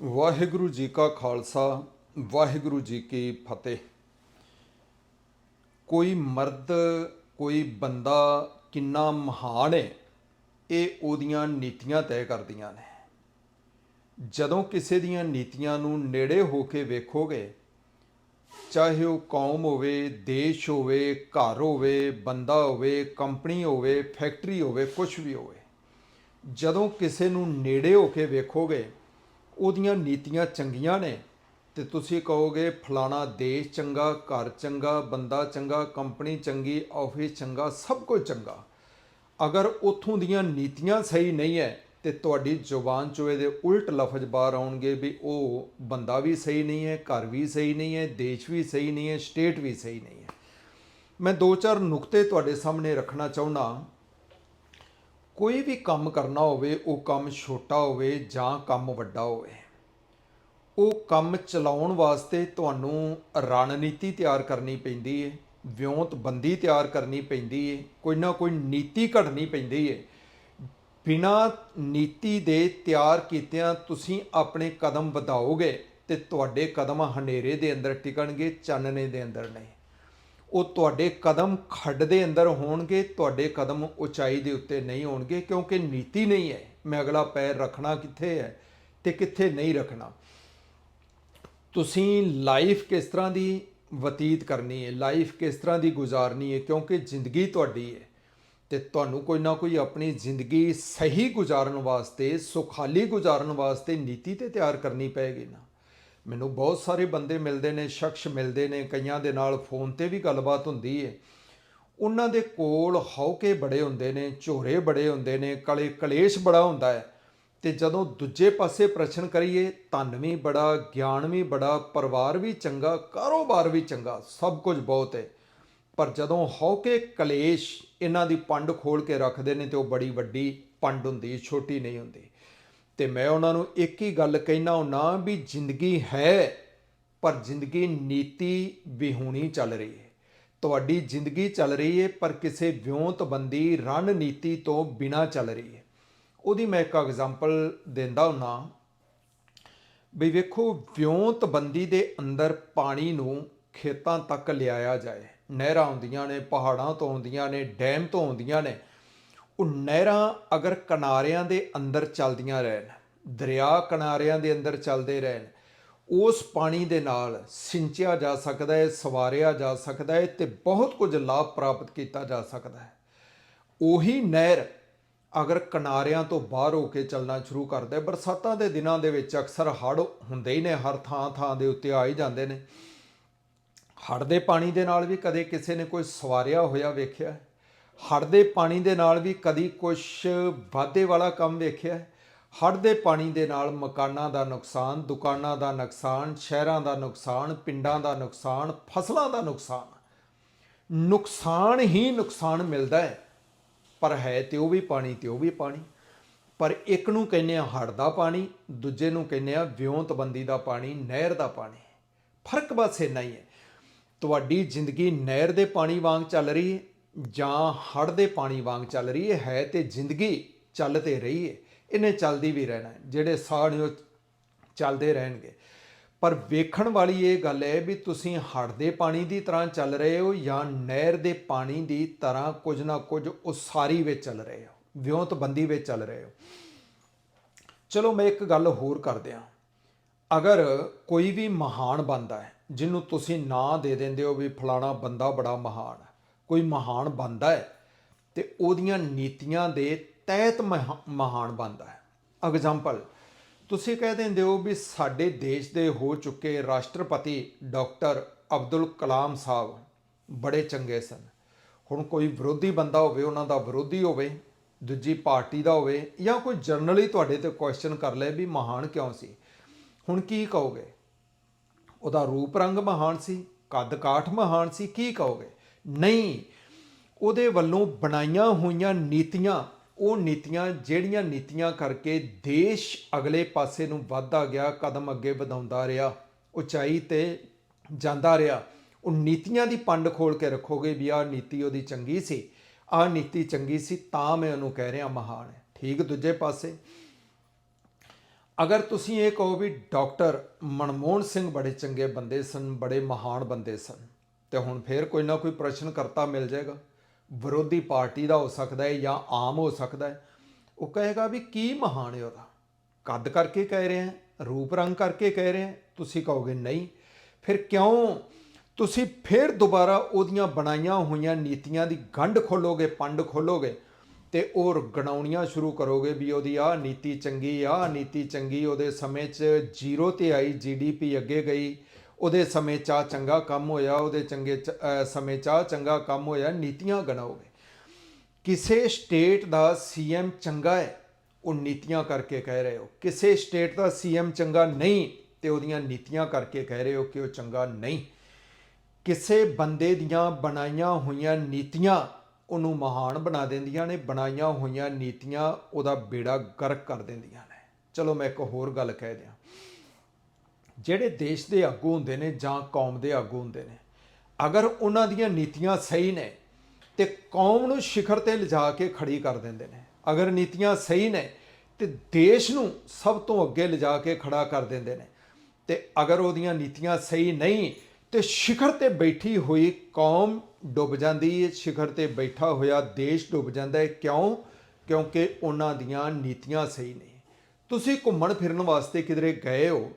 ਵਾਹਿਗੁਰੂ ਜੀ ਕਾ ਖਾਲਸਾ, ਵਾਹਿਗੁਰੂ ਜੀ ਕੀ ਫਤਿਹ। ਕੋਈ ਮਰਦ, ਕੋਈ ਬੰਦਾ ਕਿੰਨਾ ਮਹਾਨ ਹੈ ਇਹ ਉਹਦੀਆਂ ਨੀਤੀਆਂ ਤੈਅ ਕਰਦੀਆਂ ਨੇ। ਜਦੋਂ ਕਿਸੇ ਦੀਆਂ ਨੀਤੀਆਂ ਨੂੰ ਨੇੜੇ ਹੋ ਕੇ ਵੇਖੋਗੇ, ਚਾਹੇ ਉਹ ਕੌਮ ਹੋਵੇ, ਦੇਸ਼ ਹੋਵੇ, ਘਰ ਹੋਵੇ, ਬੰਦਾ ਹੋਵੇ, ਕੰਪਨੀ ਹੋਵੇ, ਫੈਕਟਰੀ ਹੋਵੇ ਕੁਝ ਵੀ ਹੋਵੇ, ਜਦੋਂ ਕਿਸੇ ਨੂੰ ਨੇੜੇ ਹੋ ਕੇ ਵੇਖੋਗੇ ਉਹਦੀਆਂ ਨੀਤੀਆਂ ਚੰਗੀਆਂ ਨੇ। ਤੇ ਤੁਸੀਂ ਕਹੋਗੇ, ਫਲਾਣਾ ਦੇਸ਼ ਚੰਗਾ, ਘਰ ਚੰਗਾ, ਬੰਦਾ ਚੰਗਾ, ਕੰਪਨੀ ਚੰਗੀ, ਆਫਿਸ ਚੰਗਾ, ਸਭ ਕੁਝ ਚੰਗਾ। ਅਗਰ ਉਥੋਂ ਦੀਆਂ ਨੀਤੀਆਂ ਸਹੀ ਨਹੀਂ ਹੈ ਤੇ ਤੁਹਾਡੀ ਜ਼ੁਬਾਨ ਚੋਂ ਇਹਦੇ ਉਲਟ ਲਫ਼ਜ਼ ਬਾਹਰ ਆਉਣਗੇ ਵੀ ਉਹ ਬੰਦਾ ਵੀ ਸਹੀ ਨਹੀਂ ਹੈ ਘਰ ਵੀ ਸਹੀ ਨਹੀਂ ਹੈ ਦੇਸ਼ ਵੀ ਸਹੀ ਨਹੀਂ ਹੈ ਸਟੇਟ ਵੀ ਸਹੀ ਨਹੀਂ ਹੈ ਮੈਂ ਦੋ ਚਾਰ ਨੁਕਤੇ ਤੁਹਾਡੇ ਸਾਹਮਣੇ ਰੱਖਣਾ ਚਾਹੁੰਦਾ। ਕੋਈ ਵੀ ਕੰਮ ਕਰਨਾ ਹੋਵੇ, ਉਹ ਕੰਮ ਛੋਟਾ ਹੋਵੇ ਜਾਂ ਕੰਮ ਵੱਡਾ ਹੋਵੇ, ਉਹ ਕੰਮ ਚਲਾਉਣ ਵਾਸਤੇ ਤੁਹਾਨੂੰ ਰਣਨੀਤੀ ਤਿਆਰ ਕਰਨੀ ਪੈਂਦੀ ਹੈ ਵਿਉਂਤਬੰਦੀ ਤਿਆਰ ਕਰਨੀ ਪੈਂਦੀ ਹੈ ਕੋਈ ਨਾ ਕੋਈ ਨੀਤੀ ਘੜਨੀ ਪੈਂਦੀ ਹੈ ਬਿਨਾ ਨੀਤੀ ਦੇ ਤਿਆਰ ਕੀਤਿਆਂ ਤੁਸੀਂ ਆਪਣੇ ਕਦਮ ਵਧਾਓਗੇ ਤੇ ਤੁਹਾਡੇ ਕਦਮ ਹਨੇਰੇ ਦੇ ਅੰਦਰ ਟਿਕਣਗੇ, ਚਾਨਣੇ ਦੇ ਅੰਦਰ ਨਹੀਂ। ਉਹ ਤੁਹਾਡੇ ਕਦਮ ਖੱਡ ਦੇ ਅੰਦਰ ਹੋਣਗੇ, ਤੁਹਾਡੇ ਕਦਮ ਉਚਾਈ ਦੇ ਉੱਤੇ ਨਹੀਂ ਹੋਣਗੇ ਕਿਉਂਕਿ ਨੀਤੀ ਨਹੀਂ ਹੈ। ਮੈਂ ਅਗਲਾ ਪੈਰ ਰੱਖਣਾ ਕਿੱਥੇ ਹੈ ਤੇ ਕਿੱਥੇ ਨਹੀਂ ਰੱਖਣਾ। ਤੁਸੀਂ ਲਾਈਫ ਕਿਸ ਤਰ੍ਹਾਂ ਦੀ ਬਤੀਤ ਕਰਨੀ ਹੈ ਲਾਈਫ ਕਿਸ ਤਰ੍ਹਾਂ ਦੀ ਗੁਜ਼ਾਰਨੀ ਹੈ, ਕਿਉਂਕਿ ਜ਼ਿੰਦਗੀ ਤੁਹਾਡੀ ਹੈ ਤੇ ਤੁਹਾਨੂੰ ਕੋਈ ਨਾ ਕੋਈ ਆਪਣੀ ਜ਼ਿੰਦਗੀ ਸਹੀ ਗੁਜ਼ਾਰਨ ਵਾਸਤੇ, ਸੁਖਾਲੀ ਗੁਜ਼ਾਰਨ ਵਾਸਤੇ ਨੀਤੀ ਤੇ ਤਿਆਰ ਕਰਨੀ ਪਏਗੀ ਨਾ। ਮੈਨੂੰ ਬਹੁਤ ਸਾਰੇ ਬੰਦੇ ਮਿਲਦੇ ਨੇ, ਸ਼ਖਸ ਮਿਲਦੇ ਨੇ, ਕਈਆਂ ਦੇ ਨਾਲ ਫੋਨ ਤੇ ਵੀ ਗੱਲਬਾਤ ਹੁੰਦੀ ਹੈ ਉਹਨਾਂ ਦੇ ਕੋਲ ਹੌਕੇ ਬੜੇ ਹੁੰਦੇ ਨੇ, ਝੋਰੇ ਬੜੇ ਹੁੰਦੇ ਨੇ, ਕਲੇ ਕਲੇਸ਼ ਬੜਾ ਹੁੰਦਾ ਹੈ ਤੇ ਜਦੋਂ ਦੂਜੇ ਪਾਸੇ ਪ੍ਰਸ਼ਨ ਕਰੀਏ, ਧਨ ਵੀ ਬੜਾ, ਗਿਆਨ ਵੀ ਬੜਾ, ਪਰਿਵਾਰ ਵੀ ਚੰਗਾ, ਕਾਰੋਬਾਰ ਵੀ ਚੰਗਾ, ਸਭ ਕੁਝ ਬਹੁਤ ਹੈ ਪਰ ਜਦੋਂ ਹੌਕੇ ਕਲੇਸ਼ ਇਹਨਾਂ ਦੀ ਪੰਡ ਖੋਲ ਕੇ ਰੱਖਦੇ ਨੇ ਤੇ ਉਹ ਬੜੀ ਵੱਡੀ ਪੰਡ ਹੁੰਦੀ ਛੋਟੀ ਨਹੀਂ ਹੁੰਦੀ। ਤੇ ਮੈਂ ਉਹਨਾਂ ਨੂੰ ਇੱਕ ਹੀ ਗੱਲ ਕਹਿਣਾ ਹੁਣਾ ਵੀ ਜ਼ਿੰਦਗੀ ਹੈ, ਪਰ ਜ਼ਿੰਦਗੀ ਨੀਤੀ ਵਿਹੂਣੀ ਚੱਲ ਰਹੀ ਹੈ। ਤੁਹਾਡੀ ਜ਼ਿੰਦਗੀ ਚੱਲ ਰਹੀ ਹੈ, ਪਰ ਕਿਸੇ ਵਿਉਂਤਬੰਦੀ ਰਣਨੀਤੀ ਤੋਂ ਬਿਨਾ ਚੱਲ ਰਹੀ ਹੈ। ਉਹਦੀ ਮੈਂ ਇੱਕ ਐਗਜ਼ਾਮਪਲ ਦਿੰਦਾ ਹੁਣਾ ਵੀ ਵੇਖੋ, ਵਿਉਂਤਬੰਦੀ ਦੇ ਅੰਦਰ ਪਾਣੀ ਨੂੰ ਖੇਤਾਂ ਤੱਕ ਲਿਆਇਆ ਜਾਏ। ਨਹਿਰਾਂ ਆਉਂਦੀਆਂ ਨੇ, ਪਹਾੜਾਂ ਤੋਂ ਆਉਂਦੀਆਂ ਨੇ, ਡੈਮ ਤੋਂ ਆਉਂਦੀਆਂ ਨੇ ਉਹ ਨਹਿਰਾਂ ਅਗਰ ਕਿਨਾਰਿਆਂ ਦੇ ਅੰਦਰ ਚੱਲਦੀਆਂ ਰਹਿਣ, ਦਰਿਆ ਕਿਨਾਰਿਆਂ ਦੇ ਅੰਦਰ ਚੱਲਦੇ ਰਹਿਣ, ਉਸ ਪਾਣੀ ਦੇ ਨਾਲ ਸਿੰਚਿਆ ਜਾ ਸਕਦਾ ਹੈ, ਸਵਾਰਿਆ ਜਾ ਸਕਦਾ ਹੈ ਤੇ ਬਹੁਤ ਕੁਝ ਲਾਭ ਪ੍ਰਾਪਤ ਕੀਤਾ ਜਾ ਸਕਦਾ ਹੈ। ਉਹੀ ਨਹਿਰ ਅਗਰ ਕਿਨਾਰਿਆਂ ਤੋਂ ਬਾਹਰ ਹੋ ਕੇ ਚੱਲਣਾ ਸ਼ੁਰੂ ਕਰਦਾ ਹੈ, ਬਰਸਾਤਾਂ ਦੇ ਦਿਨਾਂ ਦੇ ਵਿੱਚ ਅਕਸਰ ਹੜ੍ਹ ਹੁੰਦੇ ਹੀ ਨੇ, ਹਰ ਥਾਂ ਥਾਂ ਦੇ ਉੱਤੇ ਆ ਹੀ ਜਾਂਦੇ ਨੇ। ਹੜ੍ਹ ਦੇ ਪਾਣੀ ਦੇ ਨਾਲ ਵੀ ਕਦੇ ਕਿਸੇ ਨੇ ਕੋਈ ਸਵਾਰਿਆ ਹੋਇਆ ਵੇਖਿਆ? ਹੜ ਦੇ ਪਾਣੀ ਦੇ ਨਾਲ ਵੀ ਕਦੀ ਕੁਝ ਵਾਧੇ ਵਾਲਾ ਕੰਮ ਵੇਖਿਆ ਹੈ? ਹੜ੍ਹ ਦੇ ਪਾਣੀ ਦੇ ਨਾਲ ਮਕਾਨਾਂ ਦਾ ਨੁਕਸਾਨ, ਦੁਕਾਨਾਂ ਦਾ ਨੁਕਸਾਨ, ਸ਼ਹਿਰਾਂ ਦਾ ਨੁਕਸਾਨ, ਪਿੰਡਾਂ ਦਾ ਨੁਕਸਾਨ, ਫਸਲਾਂ ਦਾ ਨੁਕਸਾਨ। ਨੁਕਸਾਨ ਹੀ ਨੁਕਸਾਨ ਮਿਲਦਾ ਹੈ। ਪਰ ਹੈ ਤੇ ਉਹ ਵੀ ਪਾਣੀ ਤੇ ਉਹ ਵੀ ਪਾਣੀ। ਪਰ ਇੱਕ ਨੂੰ ਕਹਿੰਦੇ ਆ ਹੜ੍ਹ ਦਾ ਪਾਣੀ, ਦੂਜੇ ਨੂੰ ਕਹਿੰਦੇ ਆ ਵਿਉਂਤਬੰਦੀ ਦਾ ਪਾਣੀ, ਨਹਿਰ ਦਾ ਪਾਣੀ। ਫ਼ਰਕ ਬਸ ਇੰਨਾ ਹੀ ਹੈ। ਤੁਹਾਡੀ ਜ਼ਿੰਦਗੀ ਨਹਿਰ ਦੇ ਪਾਣੀ ਵਾਂਗ ਚੱਲ ਰਹੀ ਹੈ। ਜਾਂ ਹੜ੍ਹ ਦੇ ਪਾਣੀ ਵਾਂਗ ਚੱਲ ਰਹੀ ਹੈ ਹੈ ਤੇ ਜ਼ਿੰਦਗੀ ਚੱਲ ਤੇ ਰਹੀ ਹੈ ਇਹਨੇ ਚੱਲਦੀ ਵੀ ਰਹਿਣਾ ਜਿਹੜੇ ਸਾਹ ਨੇ ਚੱਲਦੇ ਰਹਿਣਗੇ। ਪਰ ਵੇਖਣ ਵਾਲੀ ਇਹ ਗੱਲ ਹੈ ਵੀ ਤੁਸੀਂ ਹੜ੍ਹ ਦੇ ਪਾਣੀ ਦੀ ਤਰ੍ਹਾਂ ਚੱਲ ਰਹੇ ਹੋ ਜਾਂ ਨਹਿਰ ਦੇ ਪਾਣੀ ਦੀ ਤਰ੍ਹਾਂ ਕੁਝ ਨਾ ਕੁਝ ਉਸਾਰੀ ਵਿੱਚ ਚੱਲ ਰਹੇ ਹੋ, ਵਿਉਂਤਬੰਦੀ ਵਿੱਚ ਚੱਲ ਰਹੇ ਹੋ। ਚਲੋ ਮੈਂ ਇੱਕ ਗੱਲ ਹੋਰ ਕਰ ਦਿਆਂ। ਅਗਰ ਕੋਈ ਵੀ ਮਹਾਨ ਬੰਦਾ ਹੈ, ਜਿਹਨੂੰ ਤੁਸੀਂ ਨਾਂ ਦੇ ਦਿੰਦੇ ਹੋ ਵੀ ਫਲਾਣਾ ਬੰਦਾ ਬੜਾ ਮਹਾਨ ਕੋਈ ਮਹਾਨ ਬੰਦਾ ਹੈ ਤੇ ਉਹਦੀਆਂ ਨੀਤੀਆਂ ਦੇ ਤਹਿਤ ਮਹਾ- ਮਹਾਨ ਬੰਦਾ ਹੈ। ਐਗਜ਼ਾਮਪਲ ਤੁਸੀਂ ਕਹਿ ਦਿੰਦੇ ਹੋ ਵੀ ਸਾਡੇ ਦੇਸ਼ ਦੇ ਹੋ ਚੁੱਕੇ ਰਾਸ਼ਟਰਪਤੀ ਡਾਕਟਰ ਅਬਦੁਲ ਕਲਾਮ ਸਾਹਿਬ ਬੜੇ ਚੰਗੇ ਸਨ। ਹੁਣ ਕੋਈ ਵਿਰੋਧੀ ਬੰਦਾ ਹੋਵੇ, ਉਹਨਾਂ ਦਾ ਵਿਰੋਧੀ ਹੋਵੇ, ਦੂਜੀ ਪਾਰਟੀ ਦਾ ਹੋਵੇ ਜਾਂ ਕੋਈ ਜਰਨਲੀ ਤੁਹਾਡੇ ਤੇ ਕੁਐਸਚਨ ਕਰ ਲਏ ਵੀ ਮਹਾਨ ਕਿਉਂ ਸੀ? ਹੁਣ ਕੀ ਕਹੋਗੇ? ਉਹਦਾ ਰੂਪ ਰੰਗ ਮਹਾਨ ਸੀ ਕੱਦ ਕਾਠ ਮਹਾਨ ਸੀ, ਕੀ ਕਹੋਗੇ? ਨਹੀਂ। ਉਹਦੇ ਵੱਲੋਂ ਬਣਾਈਆਂ ਹੋਈਆਂ ਨੀਤੀਆਂ, ਉਹ ਨੀਤੀਆਂ ਜਿਹੜੀਆਂ ਨੀਤੀਆਂ ਕਰਕੇ ਦੇਸ਼ ਅਗਲੇ ਪਾਸੇ ਨੂੰ ਵਧਦਾ ਗਿਆ, ਕਦਮ ਅੱਗੇ ਵਧਾਉਂਦਾ ਰਿਹਾ, ਉਚਾਈ ਤੇ ਜਾਂਦਾ ਰਿਹਾ। ਉਹ ਨੀਤੀਆਂ ਦੀ ਪੰਡ ਖੋਲ ਕੇ ਰੱਖੋਗੇ ਵੀ ਆਹ ਨੀਤੀ ਉਹਦੀ ਚੰਗੀ ਸੀ, ਆਹ ਨੀਤੀ ਚੰਗੀ ਸੀ ਤਾਂ ਮੈਂ ਉਹਨੂੰ ਕਹਿ ਰਿਹਾ ਮਹਾਨ ਹੈ। ਠੀਕ ਦੂਜੇ ਪਾਸੇ, ਅਗਰ ਤੁਸੀਂ ਇਹ ਕਹੋ ਵੀ ਡਾਕਟਰ ਮਨਮੋਹਨ ਸਿੰਘ ਬੜੇ ਚੰਗੇ ਬੰਦੇ ਸਨ, ਬੜੇ ਮਹਾਨ ਬੰਦੇ ਸਨ ਤੇ ਹੁਣ ਫੇਰ ਕੋਈ ਨਾ ਕੋਈ ਪ੍ਰਸ਼ਨ ਕਰਤਾ ਮਿਲ ਜਾਏਗਾ। ਵਿਰੋਧੀ ਪਾਰਟੀ ਦਾ ਹੋ ਸਕਦਾ ਹੈ ਜਾਂ ਆਮ ਹੋ ਸਕਦਾ ਹੈ। ਉਹ ਕਹੇਗਾ ਵੀ ਕੀ ਮਹਾਨ ਹੈ ਉਹਦਾ? ਕੱਦ ਕਰਕੇ ਕਹਿ ਰਹੇ ਹੈ, ਰੂਪ ਰੰਗ ਕਰਕੇ ਕਹਿ ਰਹੇ ਹੈ, ਤੁਸੀਂ ਕਹੋਗੇ ਨਹੀਂ। ਫਿਰ ਕਿਉਂ? ਤੁਸੀਂ ਫਿਰ ਦੁਬਾਰਾ ਉਹਦੀਆਂ ਬਣਾਈਆਂ ਹੋਈਆਂ ਨੀਤੀਆਂ ਦੀ ਗੰਢ ਖੋਲੋਗੇ, ਪੰਡ ਖੋਲੋਗੇ ਤੇ ਉਹ ਗਣਾਉਣੀਆਂ ਸ਼ੁਰੂ ਕਰੋਗੇ ਵੀ ਉਹਦੀ ਆਹ ਨੀਤੀ ਚੰਗੀ, ਆਹ ਨੀਤੀ ਚੰਗੀ, ਉਹਦੇ ਸਮੇਂ 'ਚ ਜ਼ੀਰੋ ਤੇ ਆਈ ਜੀਡੀਪੀ ਅੱਗੇ ਗਈ ਉਹਦੇ ਸਮੇਂ 'ਚ ਆਹ ਚੰਗਾ ਕੰਮ ਹੋਇਆ, ਉਹਦੇ ਚੰਗੇ ਚ- ਸਮੇਂ 'ਚ ਆਹ ਚੰਗਾ ਕੰਮ ਹੋਇਆ, ਨੀਤੀਆਂ ਗਣਾਓਗੇ। ਕਿਸੇ ਸਟੇਟ ਦਾ ਸੀਐਮ ਚੰਗਾ ਹੈ, ਉਹ ਨੀਤੀਆਂ ਕਰਕੇ ਕਹਿ ਰਹੇ ਹੋ। ਕਿਸੇ ਸਟੇਟ ਦਾ ਸੀਐਮ ਚੰਗਾ ਨਹੀਂ, ਤੇ ਉਹਦੀਆਂ ਨੀਤੀਆਂ ਕਰਕੇ ਕਹਿ ਰਹੇ ਹੋ ਕਿ ਉਹ ਚੰਗਾ ਨਹੀਂ। ਕਿਸੇ ਬੰਦੇ ਦੀਆਂ ਬਣਾਈਆਂ ਹੋਈਆਂ ਨੀਤੀਆਂ ਉਹਨੂੰ ਮਹਾਨ ਬਣਾ ਦਿੰਦੀਆਂ ਨੇ, ਬਣਾਈਆਂ ਹੋਈਆਂ ਨੀਤੀਆਂ ਉਹਦਾ ਬੇੜਾ ਗਰਕ ਕਰ ਦਿੰਦੀਆਂ ਨੇ। ਚਲੋ ਮੈਂ ਇੱਕ ਹੋਰ ਗੱਲ ਕਹਿ ਦਿਆਂ। ਜਿਹੜੇ ਦੇਸ਼ ਦੇ ਆਗੂ ਹੁੰਦੇ ਨੇ ਜਾਂ ਕੌਮ ਦੇ ਆਗੂ ਹੁੰਦੇ ਨੇ, ਅਗਰ ਉਹਨਾਂ ਦੀਆਂ ਨੀਤੀਆਂ ਸਹੀ ਨੇ ਤੇ ਕੌਮ ਨੂੰ ਸਿਖਰ ਤੇ ਲਿਜਾ ਕੇ ਖੜੀ ਕਰ ਦਿੰਦੇ ਨੇ। ਅਗਰ ਨੀਤੀਆਂ ਸਹੀ ਨੇ ਤੇ ਦੇਸ਼ ਨੂੰ ਸਭ ਤੋਂ ਅੱਗੇ ਲਿਜਾ ਕੇ ਖੜਾ ਕਰ ਦਿੰਦੇ ਨੇ। ਤੇ ਅਗਰ ਉਹਦੀਆਂ ਨੀਤੀਆਂ ਸਹੀ ਨਹੀਂ ਤੇ ਸਿਖਰ ਤੇ ਬੈਠੀ ਹੋਈ ਕੌਮ ਡੁੱਬ ਜਾਂਦੀ ਹੈ, ਸਿਖਰ ਤੇ ਬੈਠਾ ਹੋਇਆ ਦੇਸ਼ ਡੁੱਬ ਜਾਂਦਾ ਹੈ। ਕਿਉਂ? ਕਿਉਂਕਿ ਉਹਨਾਂ ਦੀਆਂ ਨੀਤੀਆਂ ਸਹੀ ਨਹੀਂ ਤੁਸੀਂ ਘੁੰਮਣ ਫਿਰਨ ਵਾਸਤੇ ਕਿਧਰੇ ਗਏ ਹੋ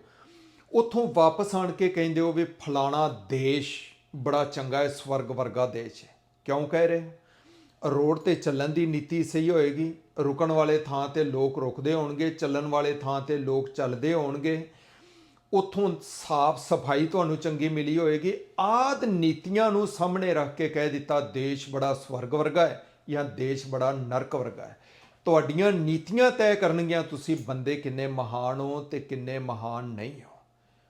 ਉੱਥੋਂ ਵਾਪਸ ਆਣ ਕੇ ਕਹਿੰਦੇ ਹੋ ਵੀ ਫਲਾਣਾ ਦੇਸ਼ ਬੜਾ ਚੰਗਾ ਹੈ, ਸਵਰਗ ਵਰਗਾ ਦੇਸ਼ ਹੈ। ਕਿਉਂ ਕਹਿ ਰਹੇ ਹੋ? ਰੋਡ ਤੇ ਚੱਲਣ ਦੀ ਨੀਤੀ ਸਹੀ ਹੋਏਗੀ, ਰੁਕਣ ਵਾਲੇ ਥਾਂ ਤੇ ਲੋਕ ਰੁਕਦੇ ਹੋਣਗੇ, ਚੱਲਣ ਵਾਲੇ ਥਾਂ ਤੇ ਲੋਕ ਚੱਲਦੇ ਹੋਣਗੇ। ਉੱਥੋਂ ਸਾਫ਼ ਸਫ਼ਾਈ ਤੁਹਾਨੂੰ ਚੰਗੀ ਮਿਲੀ ਹੋਏਗੀ। ਆਦ ਨੀਤੀਆਂ ਨੂੰ ਸਾਹਮਣੇ ਰੱਖ ਕੇ ਕਹਿ ਦਿੱਤਾ, ਦੇਸ਼ ਬੜਾ ਸਵਰਗ ਵਰਗਾ ਹੈ ਜਾਂ ਦੇਸ਼ ਬੜਾ ਨਰਕ ਵਰਗਾ ਹੈ। ਤੁਹਾਡੀਆਂ ਨੀਤੀਆਂ ਤੈਅ ਕਰਨਗੀਆਂ, ਤੁਸੀਂ ਬੰਦੇ ਕਿੰਨੇ ਮਹਾਨ ਹੋ ਤੇ ਕਿੰਨੇ ਮਹਾਨ ਨਹੀਂ ਹੋ।